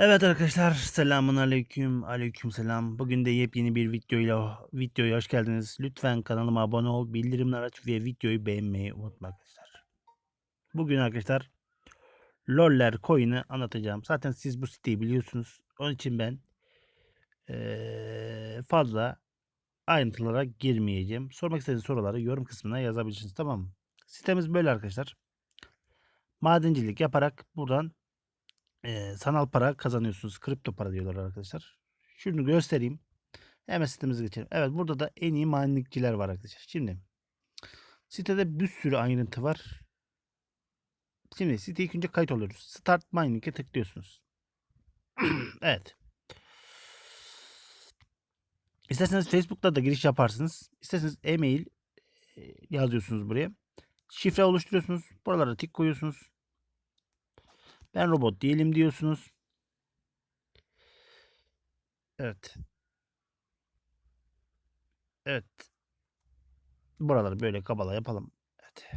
Evet arkadaşlar selamun aleyküm aleyküm selam. Bugün de yepyeni bir videoyla videoya hoş geldiniz. Lütfen kanalıma abone ol, bildirimler aç ve videoyu beğenmeyi unutma arkadaşlar. Bugün arkadaşlar Loller coin'i anlatacağım. Zaten siz bu siteyi biliyorsunuz. Onun için ben eee, fazla ayrıntılara girmeyeceğim. Sormak istediğiniz soruları yorum kısmına yazabilirsiniz tamam mı? Sitemiz böyle arkadaşlar. Madencilik yaparak buradan Eee, sanal para kazanıyorsunuz. Kripto para diyorlar arkadaşlar. Şunu göstereyim. Hemen sitemize geçelim. Evet burada da en iyi madenlikçiler var arkadaşlar. Şimdi sitede bir sürü ayrıntı var. Şimdi siteye ilk önce kayıt oluyoruz. Start mining'e tıklıyorsunuz. evet. İsterseniz Facebook'ta da giriş yaparsınız. İsterseniz e-mail e, yazıyorsunuz buraya. Şifre oluşturuyorsunuz. Buralara tik koyuyorsunuz. Ben robot değilim diyorsunuz. Evet. Evet. Buraları böyle kabala yapalım. Evet.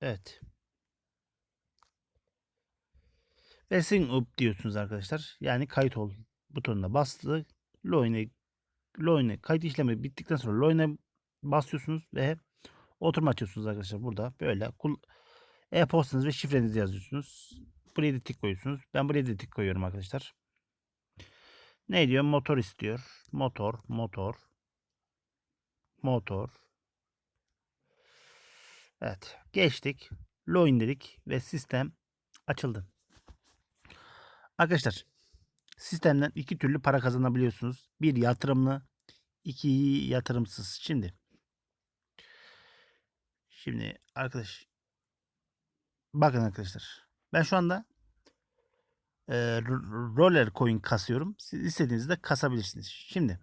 Evet. Ve sign up diyorsunuz arkadaşlar. Yani kayıt ol butonuna bastı. Login'e Login'e kayıt işlemi bittikten sonra Login'e basıyorsunuz ve oturma açıyorsunuz arkadaşlar burada. Böyle e-postanız ve şifrenizi yazıyorsunuz. Buraya da tik koyuyorsunuz. Ben buraya da tik koyuyorum arkadaşlar. Ne diyor? Motor istiyor. Motor, motor. Motor. Evet. Geçtik. Login dedik ve sistem açıldı. Arkadaşlar sistemden iki türlü para kazanabiliyorsunuz. Bir yatırımlı, iki yatırımsız. Şimdi Şimdi arkadaş bakın arkadaşlar. Ben şu anda e, ro- roller coin kasıyorum. Siz istediğinizde kasabilirsiniz. Şimdi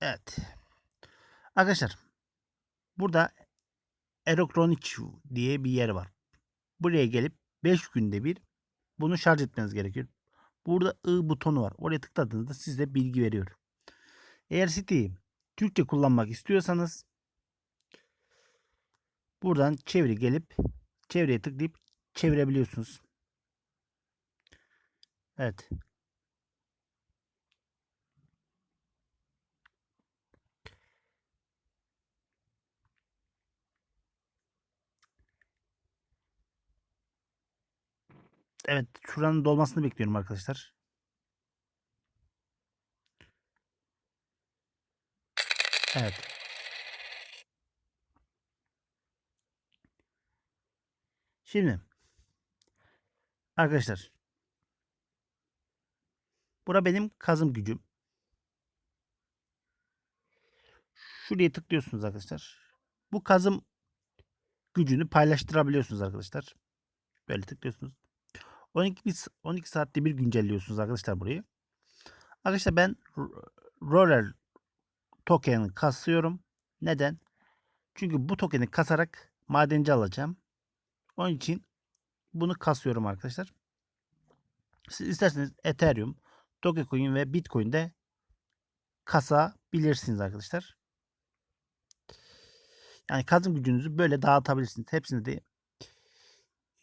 evet. Arkadaşlar burada Electronic diye bir yer var. Buraya gelip 5 günde bir bunu şarj etmeniz gerekiyor. Burada I butonu var. Oraya tıkladığınızda size bilgi veriyor. Eğer siteyi Türkçe kullanmak istiyorsanız buradan çeviri gelip çevreye tıklayıp çevirebiliyorsunuz. Evet. Evet, şuranın dolmasını bekliyorum arkadaşlar. Evet. Şimdi arkadaşlar bura benim kazım gücüm. Şuraya tıklıyorsunuz arkadaşlar. Bu kazım gücünü paylaştırabiliyorsunuz arkadaşlar. Böyle tıklıyorsunuz. 12 bir- 12 saatte bir güncelliyorsunuz arkadaşlar burayı. Arkadaşlar ben roller token kasıyorum. Neden? Çünkü bu tokeni kasarak madenci alacağım. Onun için bunu kasıyorum arkadaşlar. Siz isterseniz Ethereum, Dogecoin ve Bitcoin'de kasabilirsiniz arkadaşlar. Yani kazım gücünüzü böyle dağıtabilirsiniz. Hepsini de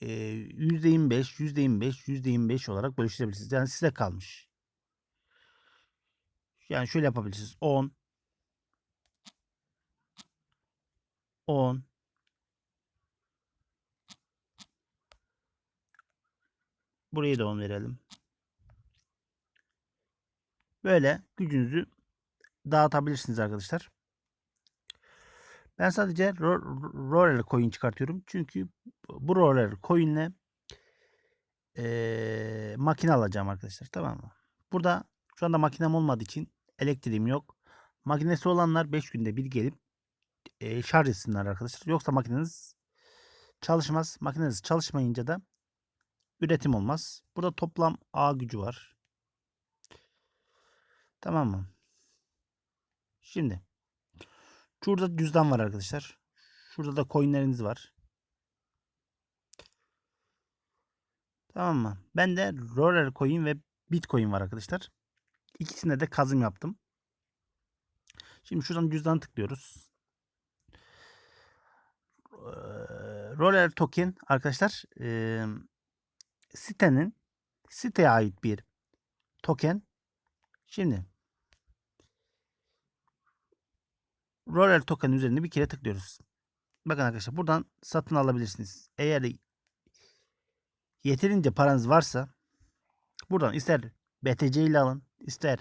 e, %25, %25, %25 olarak bölüştürebilirsiniz. Yani size kalmış. Yani şöyle yapabilirsiniz. 10 10 Burayı da 10 verelim. Böyle gücünüzü dağıtabilirsiniz arkadaşlar. Ben sadece ro- ro- roller coin çıkartıyorum. Çünkü bu roller coin'le eee makine alacağım arkadaşlar. Tamam mı? Burada şu anda makinem olmadığı için elektriğim yok. Makinesi olanlar 5 günde bir gelip eee, şarj etsinler arkadaşlar. Yoksa makineniz çalışmaz. Makineniz çalışmayınca da üretim olmaz. Burada toplam A gücü var. Tamam mı? Şimdi şurada cüzdan var arkadaşlar. Şurada da coinleriniz var. Tamam mı? Ben de Roller Coin ve Bitcoin var arkadaşlar. İkisine de kazım yaptım. Şimdi şuradan cüzdan tıklıyoruz. eee, Roller Token arkadaşlar eee, sitenin siteye ait bir token. Şimdi Roller Token üzerine bir kere tıklıyoruz. Bakın arkadaşlar buradan satın alabilirsiniz. Eğer yeterince paranız varsa buradan ister BTC ile alın, ister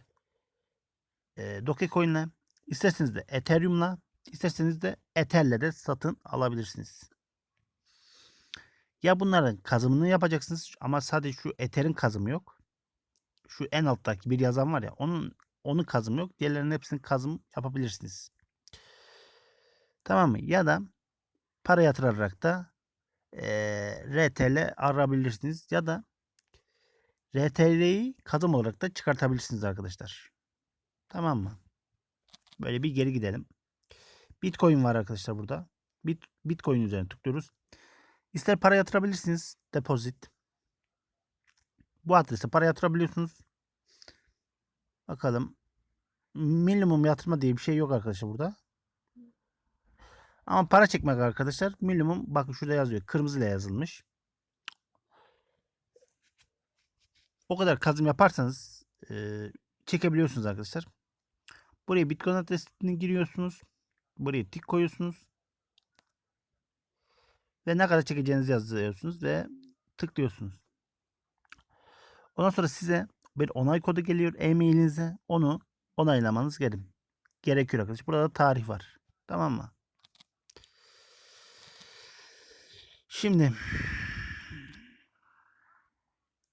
e, Dogecoin'le, isterseniz de Ethereum'la, isterseniz de Ether'le de satın alabilirsiniz. Ya bunların kazımını yapacaksınız ama sadece şu Ether'in kazımı yok. Şu en alttaki bir yazan var ya onun onun kazımı yok. Diğerlerinin hepsini kazım yapabilirsiniz. Tamam mı? Ya da para yatırarak da eee RTL arabilirsiniz ya da RTL'yi kazım olarak da çıkartabilirsiniz arkadaşlar. Tamam mı? Böyle bir geri gidelim. Bitcoin var arkadaşlar burada. Bit, Bitcoin üzerine tıklıyoruz. İster para yatırabilirsiniz. Deposit. Bu adrese para yatırabiliyorsunuz. Bakalım. Minimum yatırma diye bir şey yok arkadaşlar burada. Ama para çekmek arkadaşlar minimum bakın şurada yazıyor. Kırmızıyla yazılmış. O kadar kazım yaparsanız e, çekebiliyorsunuz arkadaşlar. Buraya Bitcoin adresini giriyorsunuz. Buraya tik koyuyorsunuz. Ve ne kadar çekeceğinizi yazıyorsunuz ve tıklıyorsunuz. Ondan sonra size bir onay kodu geliyor e-mailinize. Onu onaylamanız gerek gerekiyor arkadaşlar. Burada da tarih var. Tamam mı? Şimdi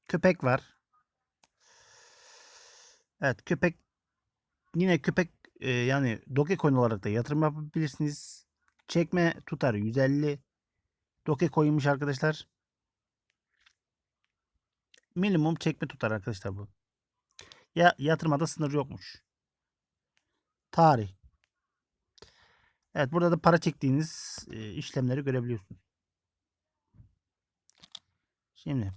köpek var. Evet köpek yine köpek e, yani Dogecoin olarak da yatırım yapabilirsiniz. Çekme tutarı 150 Dogecoin'miş arkadaşlar. Minimum çekme tutar arkadaşlar bu. Ya yatırmada sınır yokmuş. Tarih. Evet burada da para çektiğiniz e, işlemleri görebiliyorsunuz. Şimdi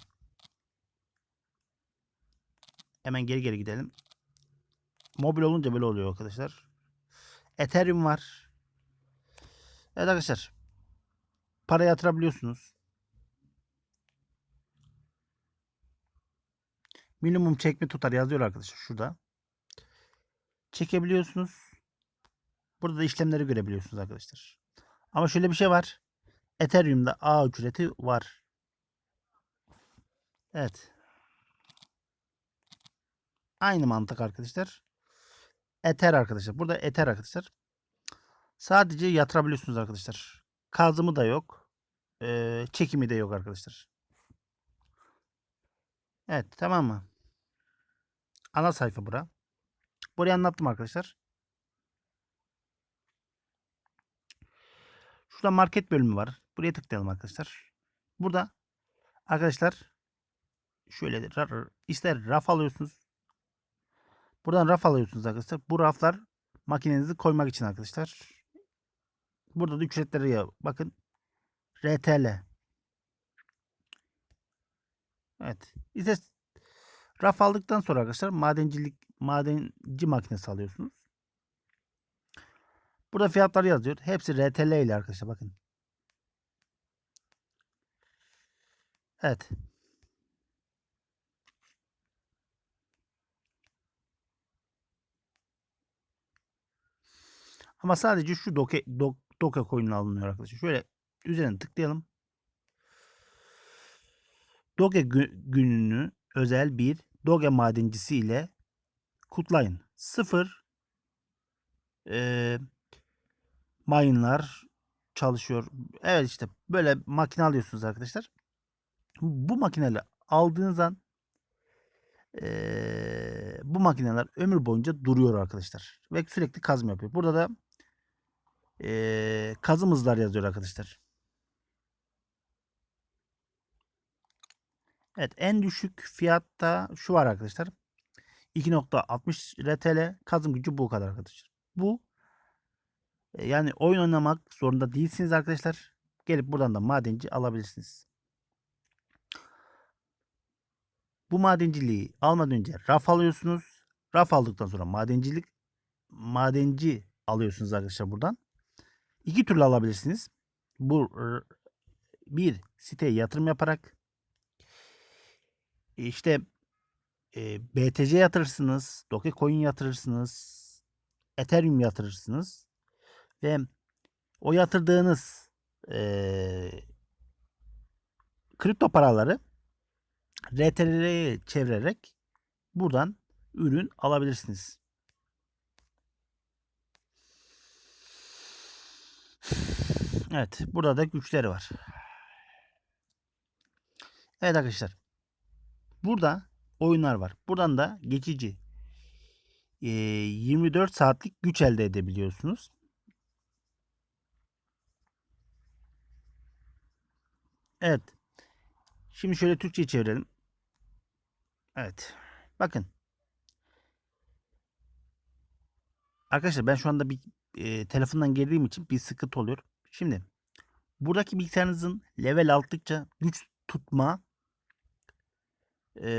hemen geri geri gidelim. Mobil olunca böyle oluyor arkadaşlar. Ethereum var. Evet arkadaşlar. Para yatırabiliyorsunuz. Minimum çekme tutar yazıyor arkadaşlar şurada. Çekebiliyorsunuz. Burada da işlemleri görebiliyorsunuz arkadaşlar. Ama şöyle bir şey var. Ethereum'da ağ ücreti var. Evet. Aynı mantık arkadaşlar. Ether arkadaşlar. Burada Ether arkadaşlar. Sadece yatırabiliyorsunuz arkadaşlar. Kazımı da yok. Ee, çekimi de yok arkadaşlar. Evet tamam mı? Ana sayfa bura. Burayı anlattım arkadaşlar. Şurada market bölümü var. Buraya tıklayalım arkadaşlar. Burada arkadaşlar şöyle ister raf alıyorsunuz. Buradan raf alıyorsunuz arkadaşlar. Bu raflar makinenizi koymak için arkadaşlar. Burada da ücretleri ya bakın RTL. Evet. İşte raf aldıktan sonra arkadaşlar madencilik madenci makinesi alıyorsunuz. Burada fiyatlar yazıyor. Hepsi RTL ile arkadaşlar bakın. Evet. Ama sadece şu Doge, Do, Dogecoin alınıyor arkadaşlar. Şöyle üzerine tıklayalım. Doge gü- gününü özel bir Doge madencisi ile kutlayın. Sıfır e, mayınlar çalışıyor. Evet işte böyle makine alıyorsunuz arkadaşlar. Bu makineyle aldığınız an e, bu makineler ömür boyunca duruyor arkadaşlar. Ve sürekli kazım yapıyor. Burada da e, kazım hızlar yazıyor arkadaşlar. Evet en düşük fiyatta şu var arkadaşlar. 2.60 RTL kazım gücü bu kadar arkadaşlar. Bu e, yani oyun oynamak zorunda değilsiniz arkadaşlar. Gelip buradan da madenci alabilirsiniz. Bu madenciliği almadan önce raf alıyorsunuz. Raf aldıktan sonra madencilik madenci alıyorsunuz arkadaşlar buradan. İki türlü alabilirsiniz. bu bir siteye yatırım yaparak işte e, BTC yatırırsınız, Dogecoin yatırırsınız, Ethereum yatırırsınız ve o yatırdığınız e, kripto paraları RTL'ye çevirerek buradan ürün alabilirsiniz. Evet, burada da güçleri var. Evet arkadaşlar. Burada oyunlar var. Buradan da geçici e, 24 saatlik güç elde edebiliyorsunuz. Evet. Şimdi şöyle Türkçe çevirelim. Evet. Bakın. Arkadaşlar ben şu anda bir e, telefondan girdiğim için bir sıkıntı oluyor. Şimdi buradaki bilgisayarınızın level aldıkça güç tutma e,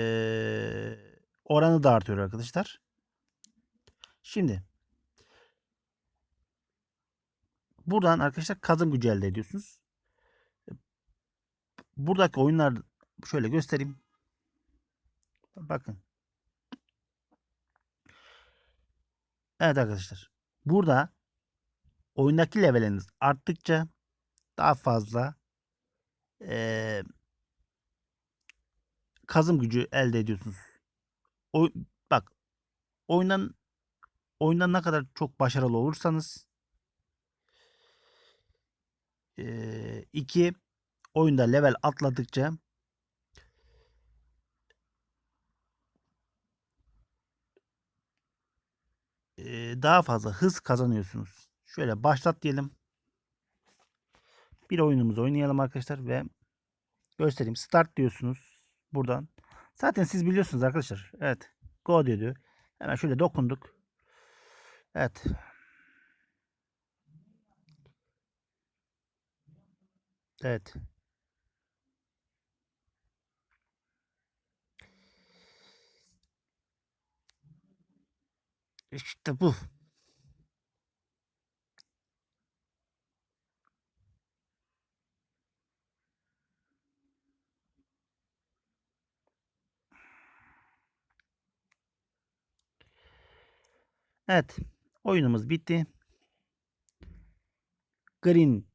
oranı da artıyor arkadaşlar. Şimdi buradan arkadaşlar kazım gücü elde ediyorsunuz. Buradaki oyunlar şöyle göstereyim. Bakın. Evet arkadaşlar. Burada oyundaki leveliniz arttıkça daha fazla eee, kazım gücü elde ediyorsunuz. O, bak oyundan oyundan ne kadar çok başarılı olursanız eee, iki oyunda level atladıkça daha fazla hız kazanıyorsunuz. Şöyle başlat diyelim. Bir oyunumuzu oynayalım arkadaşlar ve göstereyim. Start diyorsunuz buradan. Zaten siz biliyorsunuz arkadaşlar. Evet. Go diyor. Hemen şöyle dokunduk. Evet. Evet. İşte bu. Evet. Oyunumuz bitti. Green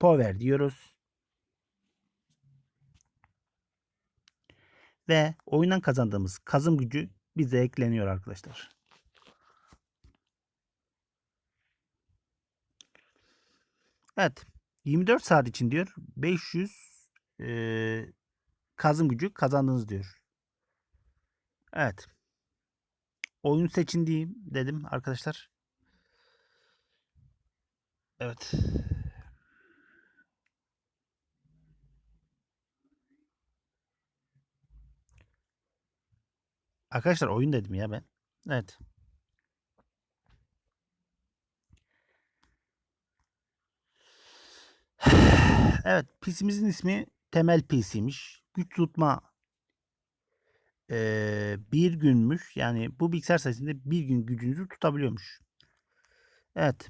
Power diyoruz. Ve oyundan kazandığımız kazım gücü bize ekleniyor arkadaşlar. Evet. 24 saat için diyor 500 eee, kazım gücü kazandınız diyor. Evet. Oyun seçin diyeyim dedim arkadaşlar. Evet. Arkadaşlar oyun dedim ya ben. Evet. Evet, PC'mizin ismi Temel PC'ymiş. Güç tutma eee, bir günmüş. Yani bu bilgisayar sayesinde bir gün gücünüzü tutabiliyormuş. Evet.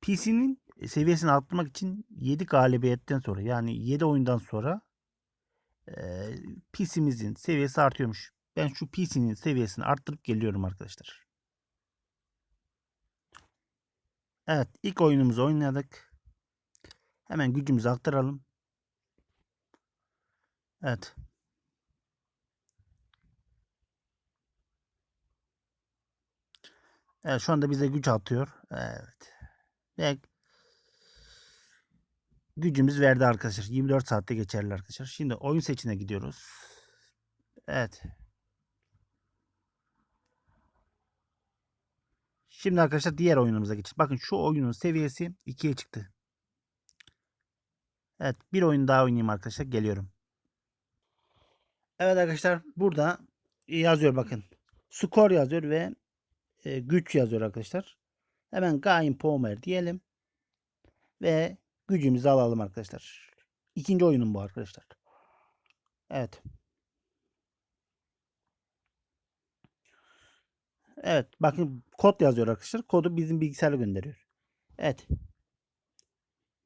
PC'nin seviyesini arttırmak için 7 galibiyetten sonra yani 7 oyundan sonra eee PC'mizin seviyesi artıyormuş. Ben şu PC'nin seviyesini arttırıp geliyorum arkadaşlar. Evet, ilk oyunumuzu oynadık. Hemen gücümüzü aktaralım. Evet. Evet şu anda bize güç atıyor. Evet. Ve gücümüz verdi arkadaşlar. 24 saatte geçerli arkadaşlar. Şimdi oyun seçine gidiyoruz. Evet. Şimdi arkadaşlar diğer oyunumuza geçelim. Bakın şu oyunun seviyesi 2'ye çıktı. Evet bir oyun daha oynayayım arkadaşlar. Geliyorum. Evet arkadaşlar burada yazıyor bakın. Skor yazıyor ve e, güç yazıyor arkadaşlar. Hemen Gain Pomer diyelim. Ve gücümüzü alalım arkadaşlar. İkinci oyunum bu arkadaşlar. Evet. Evet. Bakın kod yazıyor arkadaşlar. Kodu bizim bilgisayara gönderiyor. Evet.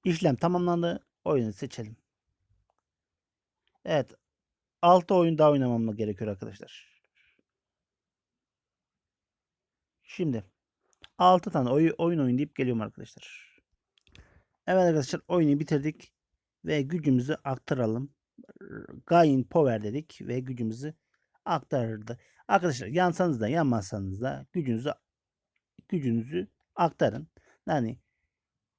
İşlem tamamlandı. Oyunu seçelim. Evet. 6 oyun daha oynamam gerekiyor arkadaşlar. Şimdi 6 tane oy, oyun oynayıp geliyorum arkadaşlar. Evet arkadaşlar oyunu bitirdik ve gücümüzü aktaralım. Gain power dedik ve gücümüzü aktardı. Arkadaşlar yansanız da yanmazsanız da gücünüzü gücünüzü aktarın. Yani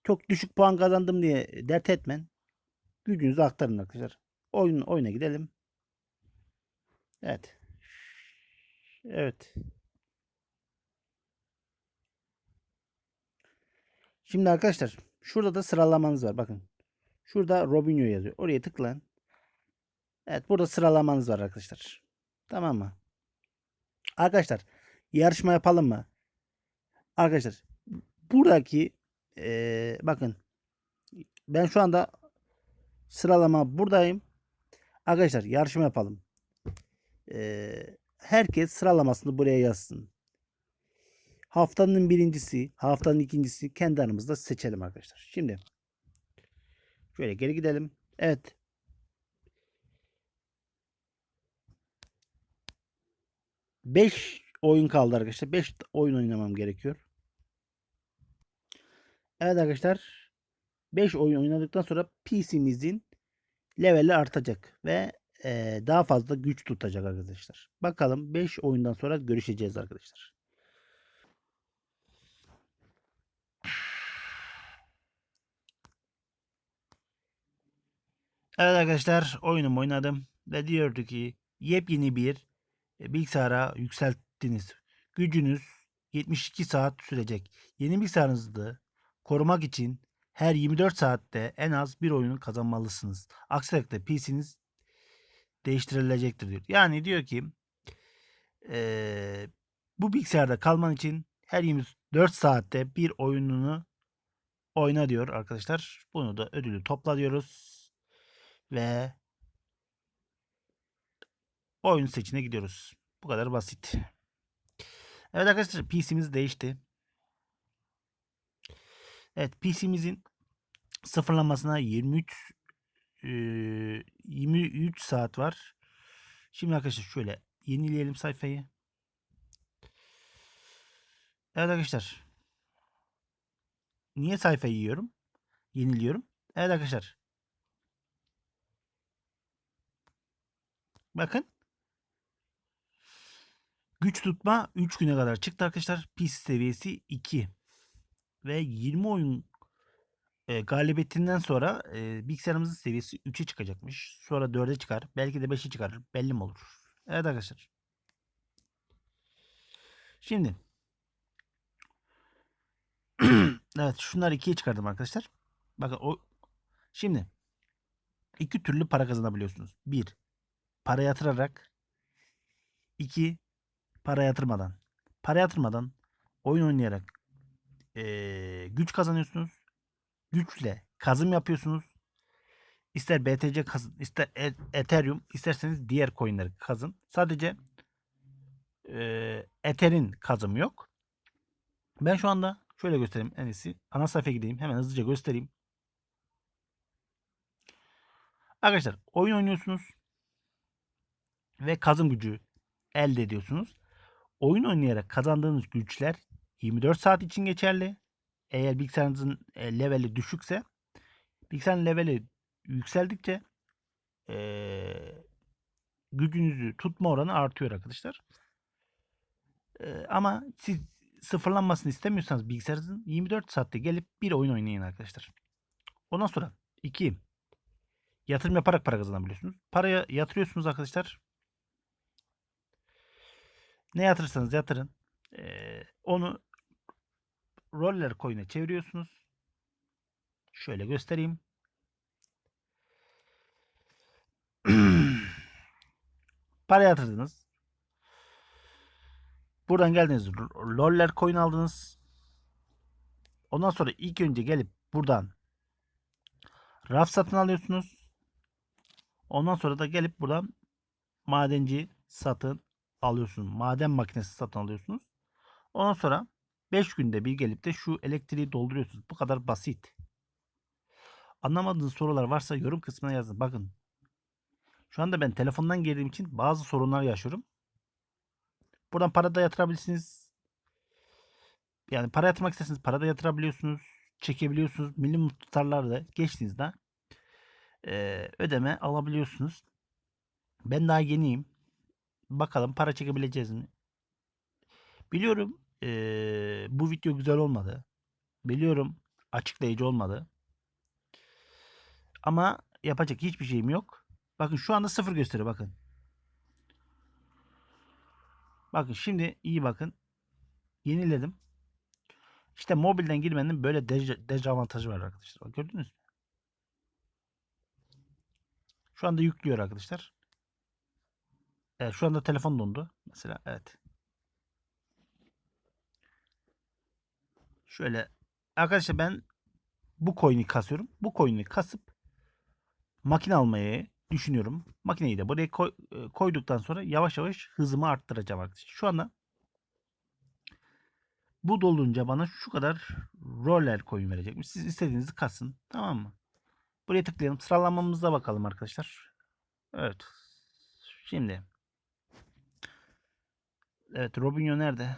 çok düşük puan kazandım diye dert etmen. Gücünüzü aktarın arkadaşlar. Oyun oyuna gidelim. Evet. Evet. Şimdi arkadaşlar şurada da sıralamanız var. Bakın. Şurada Robinho yazıyor. Oraya tıklayın. Evet burada sıralamanız var arkadaşlar. Tamam mı? Arkadaşlar yarışma yapalım mı? Arkadaşlar buradaki eee, bakın ben şu anda sıralama buradayım. Arkadaşlar yarışma yapalım. Eee, herkes sıralamasını buraya yazsın. Haftanın birincisi, haftanın ikincisi kendi aramızda seçelim arkadaşlar. Şimdi şöyle geri gidelim. Evet. Beş oyun kaldı arkadaşlar. 5 oyun oynamam gerekiyor. Evet arkadaşlar. 5 oyun oynadıktan sonra PC'mizin leveli artacak ve daha fazla güç tutacak arkadaşlar. Bakalım 5 oyundan sonra görüşeceğiz arkadaşlar. Evet arkadaşlar oyunumu oynadım ve diyordu ki yepyeni bir e, bilgisayara yükselttiniz. Gücünüz 72 saat sürecek. Yeni bilgisayarınızı korumak için her 24 saatte en az bir oyunu kazanmalısınız. Aksi takdirde PC'niz değiştirilecektir diyor. Yani diyor ki eee, bu bilgisayarda kalman için her 24 saatte bir oyununu oyna diyor arkadaşlar. Bunu da ödülü topla diyoruz. Ve oyun seçine gidiyoruz. Bu kadar basit. Evet arkadaşlar PC'miz değişti. Evet PC'mizin sıfırlanmasına 23 eee, 23 saat var. Şimdi arkadaşlar şöyle yenileyelim sayfayı. Evet arkadaşlar. Niye sayfayı yiyorum? Yeniliyorum. Evet arkadaşlar. Bakın. Güç tutma 3 güne kadar çıktı arkadaşlar. PC seviyesi 2. Ve 20 oyun e, galibiyetinden sonra e, bilgisayarımızın seviyesi 3'e çıkacakmış. Sonra 4'e çıkar. Belki de 5'e çıkar. Belli mi olur? Evet arkadaşlar. Şimdi. evet şunları 2'ye çıkardım arkadaşlar. Bakın o şimdi iki türlü para kazanabiliyorsunuz. Bir, para yatırarak. iki para yatırmadan. Para yatırmadan oyun oynayarak eee, güç kazanıyorsunuz. Güçle kazım yapıyorsunuz. İster BTC kazın, ister E- Ethereum, isterseniz diğer coinleri kazın. Sadece eee Ether'in kazımı yok. Ben şu anda şöyle göstereyim en iyisi. Ana sayfaya gideyim. Hemen hızlıca göstereyim. Arkadaşlar oyun oynuyorsunuz ve kazım gücü elde ediyorsunuz. Oyun oynayarak kazandığınız güçler 24 saat için geçerli. Eğer bilgisayarınızın e, leveli düşükse bilgisayarın leveli yükseldikçe eee, gücünüzü tutma oranı artıyor arkadaşlar. Eee, ama siz sıfırlanmasını istemiyorsanız bilgisayarınızın 24 saatte gelip bir oyun oynayın arkadaşlar. Ondan sonra 2 yatırım yaparak para kazanabiliyorsunuz. Paraya yatırıyorsunuz arkadaşlar. Ne yatırırsanız yatırın. Onu roller coin'e çeviriyorsunuz. Şöyle göstereyim. Para yatırdınız. Buradan geldiniz. Roller coin aldınız. Ondan sonra ilk önce gelip buradan raf satın alıyorsunuz. Ondan sonra da gelip buradan madenci satın alıyorsunuz. Maden makinesi satın alıyorsunuz. Ondan sonra 5 günde bir gelip de şu elektriği dolduruyorsunuz. Bu kadar basit. Anlamadığınız sorular varsa yorum kısmına yazın. Bakın. Şu anda ben telefondan girdiğim için bazı sorunlar yaşıyorum. Buradan para da yatırabilirsiniz. Yani para yatırmak isterseniz para da yatırabiliyorsunuz. Çekebiliyorsunuz. Minimum tutarlarda geçtiğinizde eee, ödeme alabiliyorsunuz. Ben daha yeniyim. Bakalım para çekebileceğiz mi? Biliyorum eee, bu video güzel olmadı. Biliyorum açıklayıcı olmadı. Ama yapacak hiçbir şeyim yok. Bakın şu anda sıfır gösteriyor bakın. Bakın şimdi iyi bakın. Yeniledim. İşte mobilden girmenin böyle dezavantajı var arkadaşlar. Gördünüz mü? Şu anda yüklüyor arkadaşlar. Evet şu anda telefon dondu. Mesela evet. Şöyle arkadaşlar ben bu coin'i kasıyorum. Bu coin'i kasıp makine almayı düşünüyorum. Makineyi de buraya e, koyduktan sonra yavaş yavaş hızımı arttıracağım arkadaşlar. Şu anda bu dolunca bana şu kadar roller coin verecekmiş. Siz istediğinizi kasın. Tamam mı? Buraya tıklayalım. Sıralamamıza bakalım arkadaşlar. Evet. Şimdi. Evet Robinho nerede?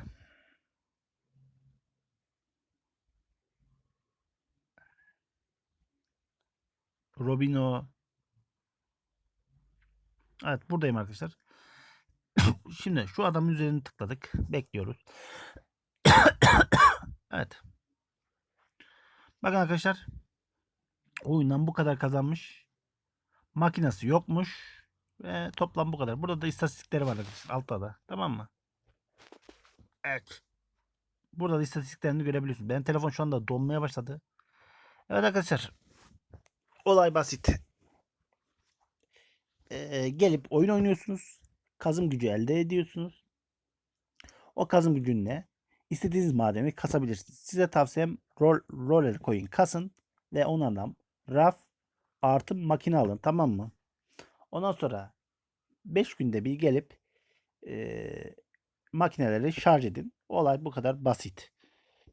Robinho. Evet buradayım arkadaşlar. Şimdi şu adamın üzerine tıkladık. Bekliyoruz. evet. Bakın arkadaşlar. Oyundan bu kadar kazanmış. Makinesi yokmuş. Ve toplam bu kadar. Burada da istatistikleri var arkadaşlar. Altta da. Tamam mı? Evet. Burada da istatistiklerini görebiliyorsunuz. Benim telefon şu anda donmaya başladı. Evet arkadaşlar. Olay basit. Ee, gelip oyun oynuyorsunuz. Kazım gücü elde ediyorsunuz. O kazım gücünle istediğiniz madeni kasabilirsiniz. Size tavsiyem rol, roller coin kasın ve onlardan raf artı makine alın tamam mı? Ondan sonra 5 günde bir gelip e, makineleri şarj edin. Olay bu kadar basit.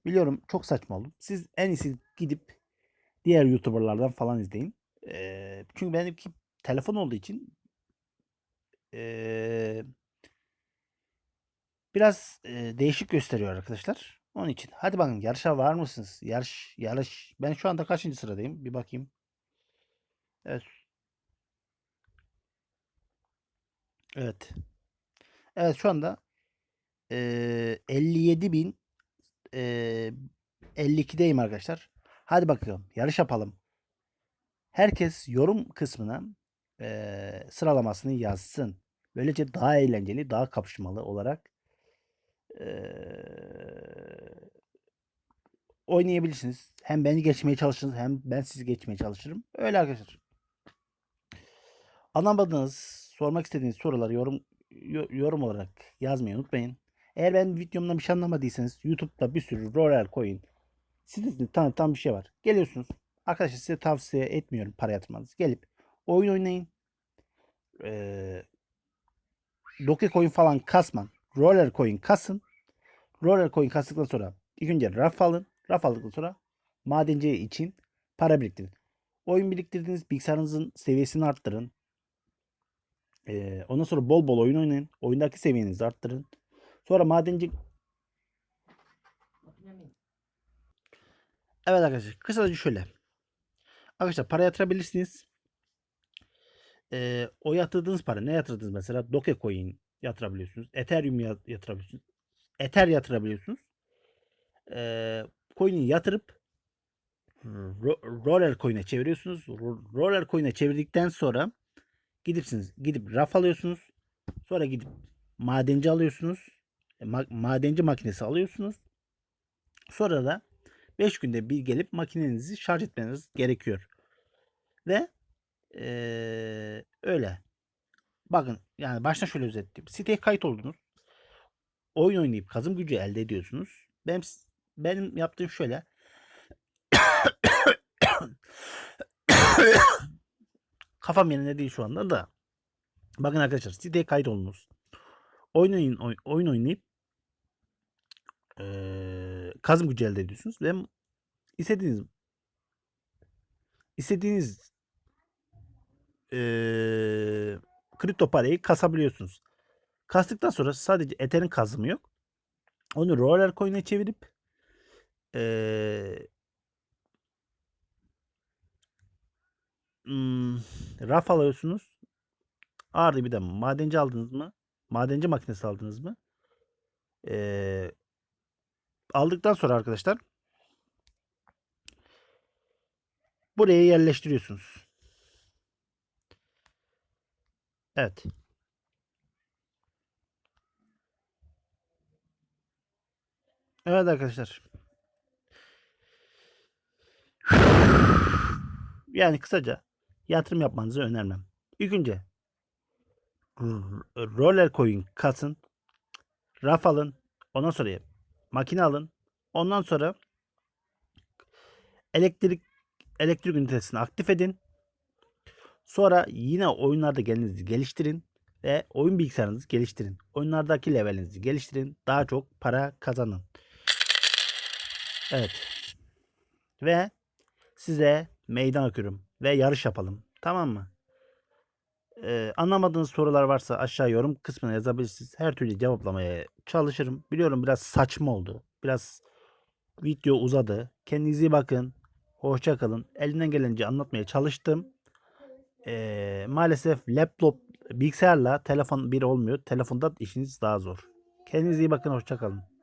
Biliyorum çok saçma oldu. Siz en iyisi gidip diğer YouTuber'lardan falan izleyin. E, çünkü benimki telefon olduğu için e, biraz e, değişik gösteriyor arkadaşlar. Onun için. Hadi bakın yarışa var mısınız? Yarış, yarış. Ben şu anda kaçıncı sıradayım? Bir bakayım. Evet. Evet. Evet şu anda eee 57 bin eee 52'deyim arkadaşlar. Hadi bakalım yarış yapalım. Herkes yorum kısmına eee, sıralamasını yazsın. Böylece daha eğlenceli, daha kapışmalı olarak eee, oynayabilirsiniz. Hem beni geçmeye çalışırsınız hem ben sizi geçmeye çalışırım. Öyle arkadaşlar. Anlamadığınız, sormak istediğiniz soruları yorum yo- yorum olarak yazmayı unutmayın. Eğer ben videomdan bir şey anlamadıysanız YouTube'da bir sürü roller coin sitesinde tanıtan bir şey var. Geliyorsunuz. Arkadaşlar size tavsiye etmiyorum para yatırmanızı. Gelip oyun oynayın. Ee, Dogecoin falan kasman. Roller coin kasın. Roller coin kastıktan sonra ilk önce raf alın. Raf aldıktan sonra madenci için para biriktirin. Oyun biriktirdiğiniz bilgisayarınızın seviyesini arttırın. Ee, ondan sonra bol bol oyun oynayın. Oyundaki seviyenizi arttırın. Sonra madenci... Evet arkadaşlar kısaca şöyle. Arkadaşlar para yatırabilirsiniz. Ee, o yatırdığınız para ne yatırdınız mesela? Dogecoin yatırabiliyorsunuz. Ethereum ya- yatırabiliyorsunuz. Ether yatırabiliyorsunuz. Ee, coin'i yatırıp ro- roller coin'e çeviriyorsunuz. Ro- roller coin'e çevirdikten sonra gidipsiniz gidip raf alıyorsunuz. Sonra gidip madenci alıyorsunuz. E, ma- madenci makinesi alıyorsunuz. Sonra da 5 günde bir gelip makinenizi şarj etmeniz gerekiyor. Ve eee, öyle. Bakın yani başta şöyle özetleyeyim. Siteye kayıt oldunuz. Oyun oynayıp kazım gücü elde ediyorsunuz. Benim benim yaptığım şöyle. Kafam yerinde değil şu anda da. Bakın arkadaşlar siteye kayıt oldunuz. Oyun, oyun, oy- oyun oynayıp eee kazım gücü elde ediyorsunuz ve istediğiniz istediğiniz eee kripto parayı kasabiliyorsunuz. Kastıktan sonra sadece Ether'in kazımı yok. Onu roller coin'e çevirip eee hmm, raf alıyorsunuz. Artı bir de madenci aldınız mı? Madenci makinesi aldınız mı? Eee, aldıktan sonra arkadaşlar buraya yerleştiriyorsunuz. Evet. Evet arkadaşlar. Yani kısaca yatırım yapmanızı önermem. İlk önce roller coin kasın. Raf alın. Ondan sonra makine alın. Ondan sonra elektrik elektrik ünitesini aktif edin. Sonra yine oyunlarda kendinizi geliştirin ve oyun bilgisayarınızı geliştirin. Oyunlardaki levelinizi geliştirin. Daha çok para kazanın. Evet. Ve size meydan okuyorum ve yarış yapalım. Tamam mı? Ee, anlamadığınız sorular varsa aşağı yorum kısmına yazabilirsiniz. Her türlü cevaplamaya çalışırım. Biliyorum biraz saçma oldu. Biraz video uzadı. Kendinize iyi bakın. Hoşça kalın. Elimden gelince anlatmaya çalıştım. Ee, maalesef laptop bilgisayarla telefon bir olmuyor. Telefonda işiniz daha zor. Kendinize iyi bakın. Hoşça kalın.